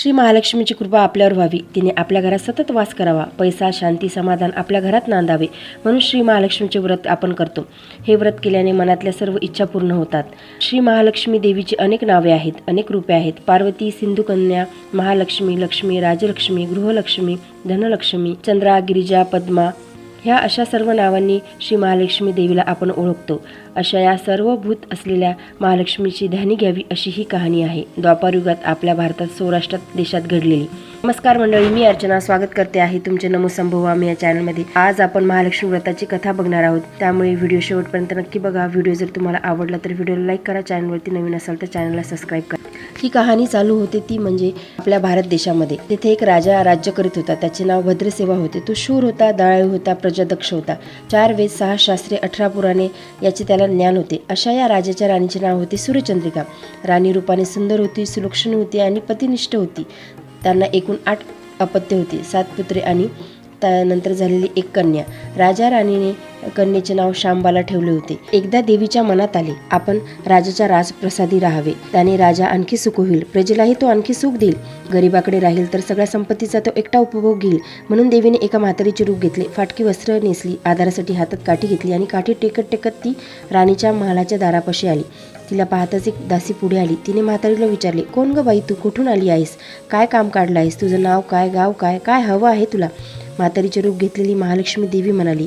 श्री महालक्ष्मीची कृपा आपल्यावर व्हावी. तिने आपल्या घरात सतत वास करावा. पैसा शांती समाधान आपल्या घरात नांदावे म्हणून श्री महालक्ष्मीचे व्रत आपण करतो. हे व्रत केल्याने मनातल्या सर्व इच्छा पूर्ण होतात. श्री महालक्ष्मी देवीची अनेक नावे आहेत अनेक रूपे आहेत. पार्वती सिंधुकन्या महालक्ष्मी लक्ष्मी राजलक्ष्मी गृहलक्ष्मी धनलक्ष्मी चंद्रा गिरिजा पद्मा ह्या अशा सर्व नावांनी श्री महालक्ष्मी देवीला आपण ओळखतो. अशा या सर्व भूत असलेल्या महालक्ष्मीची ध्यानी घ्यावी अशी ही कहाणी आहे. द्वापारयुगात आपल्या भारतात सौराष्ट्रात देशात घडलेली. नमस्कार मंडळी मी अर्चना स्वागत करते आहे तुमचे नमो संभवामी या चॅनलमध्ये. आज आपण महालक्ष्मी व्रताची कथा बघणार आहोत. त्यामुळे व्हिडिओ शेवटपर्यंत नक्की बघा. व्हिडिओ जर तुम्हाला आवडला तर व्हिडिओला लाईक करा. चॅनलवरती नवीन असाल तर चॅनलला सबस्क्राईब करा. ही कहाणी चालू होते ती म्हणजे आपल्या भारत देशामध्ये. तिथे एक राजा राज्य करीत होता. त्याचे नाव भद्रसेवा होते. तो शूर होता दळाळू होता प्रजादक्ष होता. चार वेद सहा शास्त्रे अठरा पुराणे याचे त्याला ज्ञान होते. अशा या राजाच्या राणीचे नाव होते सूर्यचंद्रिका. राणी रूपाने सुंदर होती सुलक्षण होती आणि पतिनिष्ठ होती. त्यांना एकूण आठ अपत्य होती. सात पुत्रे आणि त्यानंतर झालेली एक कन्या. राजा राणीने कन्येचे नाव शांबाला ठेवले होते. एकदा देवीच्या मनात आले आपण राजाच्या राजप्रसादी राहावे. त्याने राजा आणखी सुख होईल. प्रजेलाही तो आणखी सुख देईल. गरिबाकडे राहील तर सगळ्या संपत्तीचा तो एकटा उपभोग घेईल. म्हणून देवीने एका म्हातारीचे रूप घेतले. फाटकी वस्त्र नेसली आधारासाठी हातात काठी घेतली आणि काठी टेकत टेकत ती राणीच्या महालाच्या दारापाशी आली. तिला पाहताच एक दासी पुढे आली. तिने म्हातारीला विचारले कोण ग बाई तू? कुठून आली आहेस? काय काम काढलं आहेस? तुझं नाव काय गाव काय काय हवं आहे तुला? म्हातारीचे रूप घेतलेली महालक्ष्मी देवी म्हणाली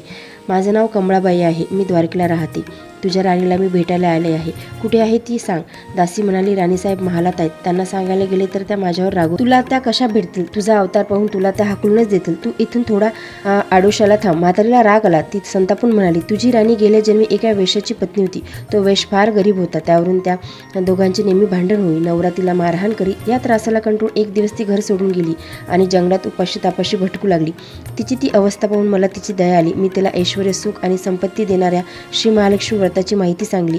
माझं नाव कमळाबाई आहे. मी द्वारकेला राहते. तुझ्या राणीला मी भेटायला आले आहे. कुठे आहे ती सांग. दासी म्हणाली राणीसाहेब महालात आहेत. त्यांना सांगायला गेले तर त्या माझ्यावर रागू तुला त्या कशा भेटतील? तुझा अवतार पाहून तुला त्या हाकलूनच देतील. तू इथून थोडा आडोशाला थांब. म्हातारीला राग आला. ती संतापून म्हणाली तुझी राणी गेल्या जन्मी एका वेशाची पत्नी होती. तो वेश फार गरीब होता. त्यावरून त्या दोघांचे नेहमी भांडण होई. नवरा तिला मारहाण करी. या त्रासाला कंट्रोल एक दिवस ती घर सोडून गेली आणि जंगलात उपाशी तापाशी भटकू लागली. तिची ती अवस्था पाहून मला तिची दया आली. मी तिला ऐश्वर सुख आणि संपत्ती देणाऱ्या श्री महालक्ष्मी व्रताची माहिती सांगली.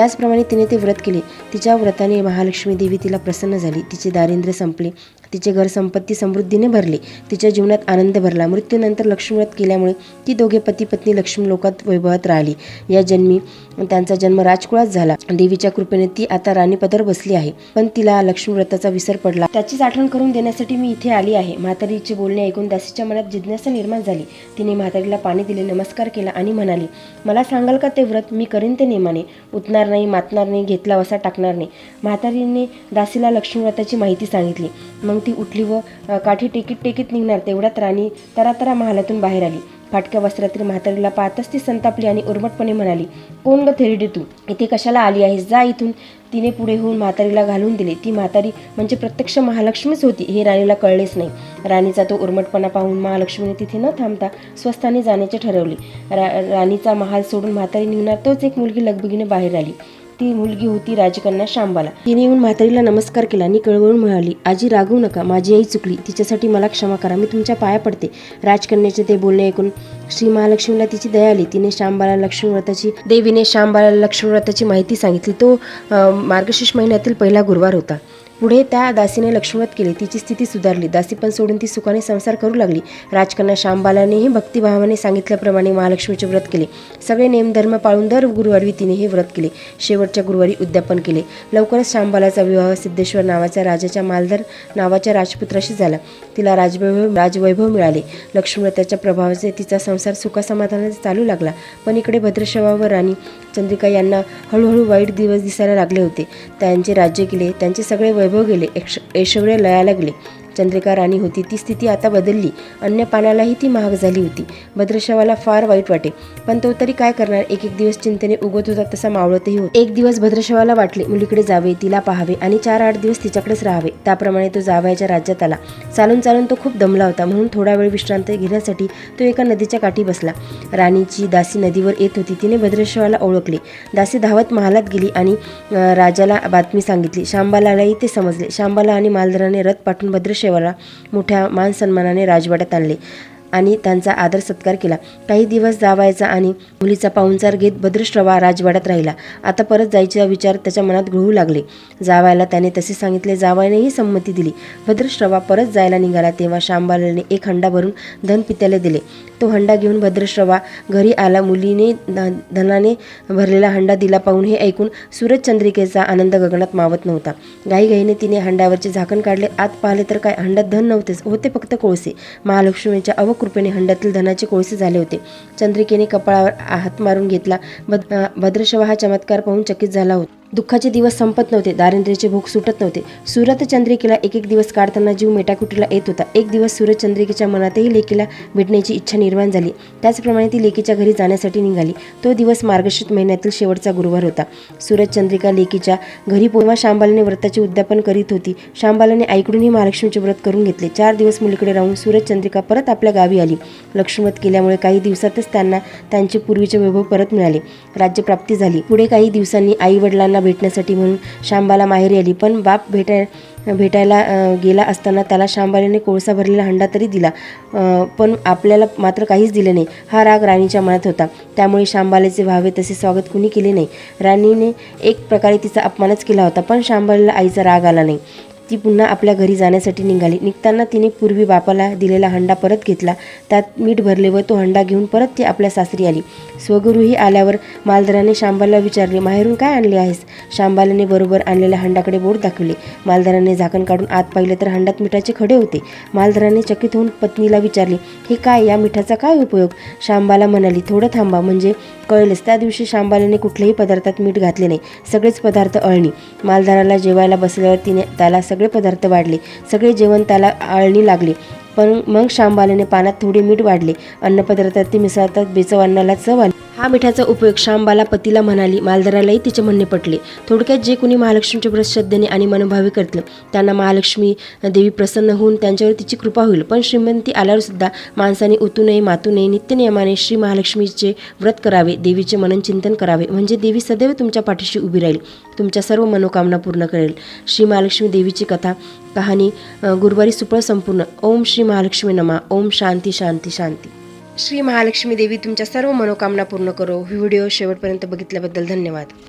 त्याचप्रमाणे तिने ते व्रत केले. तिच्या व्रताने महालक्ष्मी देवी तिला प्रसन्न झाली. तिचे दारिद्र्य संपले. तिचे घर संपत्ती समृद्धीने भरले. तिच्या जीवनात आनंद भरला. मृत्यूनंतर लक्ष्मीव्रत केल्यामुळे ती दोघे पती पत्नी लक्ष्मी लोकात वैभवात राहिली. या जन्मी त्यांचा जन्म राजकुळात झाला. देवीच्या कृपेने ती आता राणीपदावर बसली आहे. पण तिला लक्ष्मी व्रताचा विसर पडला. त्याचीच आठवण करून देण्यासाठी मी इथे आली आहे. म्हातारीचे बोलणे ऐकून दासीच्या मनात जिज्ञासा निर्माण झाली. तिने म्हातारीला पाणी दिले नमस्कार केला आणि म्हणाली मला सांगाल का ते व्रत? मी करीन ते नेमाने. उतणार नाही मातणार नाही घेतला वसा टाकणार नाही. म्हातारीने दासीला लक्ष्मीव्रताची माहिती सांगितली. मग ती उठली व काठी टेकीत टेकीत निघणार. तेवढ्यात राणी तरातरा महालातून बाहेर आली. फाटक्या वस्त्रातील म्हातारीला पाहताच ती संतापली आणि उर्मटपणे म्हणाली कोण ग थेरडी तू? इथे कशाला आली आहेस? जा इथून. तिने पुढे होऊन म्हातारीला घालून दिले. ती म्हातारी म्हणजे प्रत्यक्ष महालक्ष्मीच होती. हे राणीला कळलेच नाही. राणीचा तो उर्मटपणा पाहून महालक्ष्मीने तिथे न थांबता स्वस्थाने जाण्याचे ठरवले. रा राणीचा महाल सोडून म्हातारी निघणार तोच एक मुलगी लगबगीने बाहेर आली. ती मुलगी होती राजकन्या शांबाला. तिने येऊन म्हातारीला नमस्कार केला आणि कळवळून म्हणाली आजी रागवू नका माझी आई चुकली. तिच्यासाठी मला क्षमा करा. मी तुमच्या पाया पडते. राजकन्याचे ते बोलणे ऐकून श्री महालक्ष्मीला तिची दया आली. तिने शांबाला लक्ष्मीव्रताची देवीने शांबाला लक्ष्मीव्रताची माहिती सांगितली. तो मार्गशीर्ष महिन्यातील पहिला गुरुवार होता. पुढे त्या दासीने लक्ष्मीव्रत केले. तिची स्थिती सुधारली. दासी पण सोडून ती सुखाने संसार करू लागली. राजकन्या शांबालानेही भक्तिभावाने सांगितल्याप्रमाणे महालक्ष्मीचे व्रत केले. सगळे नेमधर्म पाळून दर गुरुवारी तिने हे व्रत केले. शेवटच्या गुरुवारी उद्यापन केले. लवकरच शांबालाचा विवाह सिद्धेश्वर नावाच्या राजाच्या मालधर नावाच्या राजपुत्राशी झाला. तिला राजवैभव राजवैभव मिळाले. लक्ष्मीव्रताच्या प्रभावाचे तिचा संसार सुखासमाधानाने चालू लागला. पण इकडे भद्रशवा व राणी चंद्रिका यांना हळूहळू वाईट दिवस दिसायला लागले होते. त्यांचे राज्य गेले त्यांचे सगळे वैभव गेले ऐश ऐश्वर्य लयाला गेले चंद्रिका राणी होती. ती स्थिती आता बदलली. अन्य पाण्यालाही ती महाग झाली होती. भद्रशवाला फार वाईट वाटे. पण तो तरी काय करणार? एक एक दिवस चिंतेने उगत होता तसा मावळतही होता. एक दिवस भद्रशवाला वाटले मुलीकडे जावे तिला पाहावे आणि चार आठ दिवस तिच्याकडेच राहावे. त्याप्रमाणे तो जावयाच्या राज्यात आला. चालून चालून तो खूप दमला होता. म्हणून थोडा वेळ विश्रांती घेण्यासाठी तो एका नदीच्या काठी बसला. राणीची दासी नदीवर येत होती. तिने भद्रशवाला ओळखले. दासी धावत महालात गेली आणि राजाला बातमी सांगितली. शांबालालाही ते समजले. शांबाला आणि मालधराने रथ पाठवून शेवाला मोठ्या मानसन्मानाने राजवाड्यात आणले. आणि त्यांचा आदर सत्कार केला. काही दिवस जावायचा आणि मुलीचा पाहुणचार घेत भद्रश्रवा राजवाड्यात राहिला. आता परत जायचा विचार त्याच्या मनात गृहू लागले. जावायला त्याने तसे सांगितले जावायनेही संमती दिली. भद्रश्रवा परत जायला निघाला तेव्हा शांबालाने एक हंडा भरून धन पित्याला दिले. तो हंडा घेऊन भद्रश्रवा घरी आला. मुलीने धनाने भरलेला हंडा दिला पाहून हे ऐकून सूरजचंद्रिकेचा आनंद गगनात मावत नव्हता. घाईघाईने तिने हंड्यावरचे झाकण काढले. आत पाहिले तर काय? हंड्यात धन नव्हतेच. होते फक्त कोळसे. महालक्ष्मीच्या कृपेने हंड्यातील धनाचे कोळसे झाले होते. चंद्रिकेने कपाळावर हात मारून घेतला. भद्रशवा हा चमत्कार पाहून चकित झाला होता. दुःखाचे दिवस संपत नव्हते दारिद्र्याचे भूक सुटत नव्हते. सुरत चंद्रिकेला एक एक दिवस काढताना जीव मेटाकुटीला येत होता. एक दिवस सूरज चंद्रिकेच्या मनातही लेकीला भेटण्याची इच्छा निर्माण झाली. त्याचप्रमाणे ती लेकीच्या घरी जाण्यासाठी निघाली. तो दिवस मार्गशीर्ष महिन्यातील शेवटचा गुरुवार होता. सूरज चंद्रिका लेकीच्या घरी पोहा शांबालाने व्रताचे उद्यापन करीत होती. शांबालाने आईकडूनही महालक्ष्मीचे व्रत करून घेतले. चार दिवस मुलीकडे राहून सूरज चंद्रिका परत आपल्या गावी आली. लक्ष्मीवत केल्यामुळे काही दिवसातच त्यांना त्यांचे पूर्वीचे वैभव परत मिळाले. राज्यप्राप्ती झाली. पुढे काही दिवसांनी आई वडिलांना भेटण्यासाठी म्हणून शांबाला माहेरी आली. पण बाप भेटाय भेटायला गेला असताना त्याला शांबालीने कोळसा भरलेला हंडा तरी दिला. पण आपल्याला मात्र काहीच दिले नाही. हा राग राणीच्या मनात होता. त्यामुळे शांबालेचे व्हावे तसे स्वागत कुणी केले नाही. राणीने एक प्रकारे तिचा अपमानच केला होता. पण शांबालीला आईचा राग आला नाही. ती पुन्हा आपल्या घरी जाण्यासाठी निघाली. निघताना तिने पूर्वी बापाला दिलेला हंडा परत घेतला. त्यात मीठ भरले व तो हंडा घेऊन परत ती आपल्या सासरी आली. स्वगुरूही आल्यावर मालदराने शांबाला विचारले माहेरून काय आणले आहेस? शांबालाने बरोबर आणलेल्या हंडाकडे बोट दाखवले. मालदराने झाकण काढून आत पाहिले तर हंडात मिठाचे खडे होते. मालदराने चकित होऊन पत्नीला विचारले हे काय या मिठाचा काय उपयोग? शांबाला म्हणाली थोडं थांबा म्हणजे कळलेच. त्या दिवशी शांबालाने कुठल्याही पदार्थात मीठ घातले नाही. सगळेच पदार्थ अळणी. मालदाराला जेवायला बसल्यावर तिने त्याला सगळे सगळे पदार्थ वाढले. सगळे जेवण त्याला आळणी लागले. पण मग शांबालाने पाण्यात थोडे मीठ वाढले. अन्नपदार्थात ते मिसळतात बेचव अन्नाला चव आली. हा मिठाचा उपयोग शांबाला पतीला म्हणाली मालदारालाही तिचे म्हणणे पटले. थोडक्यात जे कुणी महालक्ष्मीचे व्रत श्रद्धेने आणि मनोभावे करतील त्यांना महालक्ष्मी देवी प्रसन्न होऊन त्यांच्यावर तिची कृपा होईल. पण श्रीमंती आल्यावर सुद्धा माणसाने उतू नये मातू नये नित्यनियमाने श्री महालक्ष्मीचे व्रत करावे देवीचे मनन चिंतन करावे. म्हणजे देवी सदैव तुमच्या पाठीशी उभी राहील. तुमच्या सर्व मनोकामना पूर्ण करेल. श्री महालक्ष्मी देवीची कथा कहाणी गुरुवारी सुपळ संपूर्ण. ओम श्री महालक्ष्मी नमा. ओम शांती शांती शांती. श्री महालक्ष्मी देवी तुमच्या सर्व मनोकामना पूर्ण करो. व्हिडिओ शेवटपर्यंत बघितल्याबद्दल धन्यवाद.